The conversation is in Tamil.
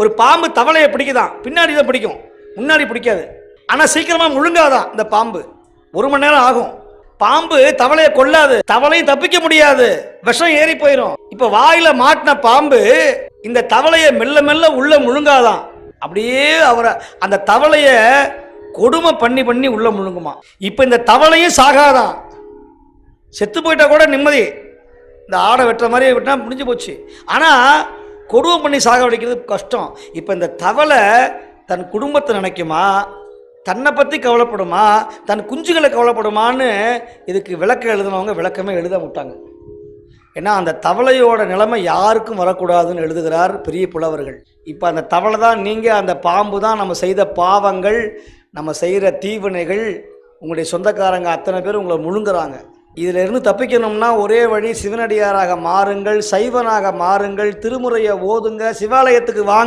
ஒரு பாம்பு தவளையை பிடிக்குதான் பின்னாடி தான் பிடிக்கும். முன்னாடி பிடிக்காது. ஆனால் சீக்கிரமாக முழுங்காதான் இந்த பாம்பு? ஒரு மணி நேரம் ஆகும். பாம்பு தவளையை கொல்லாது தவளையும் தப்பிக்க முடியாது. விஷம் ஏறி போயிடும் இப்போ வாயில மாட்டின பாம்பு இந்த தவளையை மெல்ல மெல்ல உள்ள முழுங்காதான் அப்படியே அவரை அந்த தவளையை கொடுமை பண்ணி பண்ணி உள்ள முழுங்குமா? இப்போ இந்த தவளையும் சாகாதான் செத்து போயிட்டா கூட நிம்மதி. இந்த ஆடை வெட்டுற மாதிரி வெட்டினா முடிஞ்சு போச்சு. ஆனால் கொடுமை பண்ணி சாக வடிக்கிறது கஷ்டம். இப்போ இந்த தவளை தன் குடும்பத்தை நினைக்குமா? தன்னை பற்றி கவலைப்படுமா? தன் குஞ்சுகளை கவலைப்படுமான்னு இதுக்கு விளக்கம் எழுதினவங்க விளக்கமே எழுத விட்டாங்க ஏன்னா அந்த தவளையோட நிலைமை யாருக்கும் வரக்கூடாதுன்னு எழுதுகிறார் பெரிய புலவர்கள். இப்போ அந்த தவளை தான் நீங்கள் அந்த பாம்பு தான் நம்ம செய்த பாவங்கள் நம்ம செய்கிற தீவினைகள் உங்களுடைய சொந்தக்காரங்க அத்தனை பேர் உங்களை முழுங்குறாங்க. இதில் இருந்து தப்பிக்கணும்னா ஒரே வழி சிவனடியாராக மாறுங்கள் சைவனாக மாறுங்கள் திருமுறையை ஓதுங்க சிவாலயத்துக்கு வாங்க.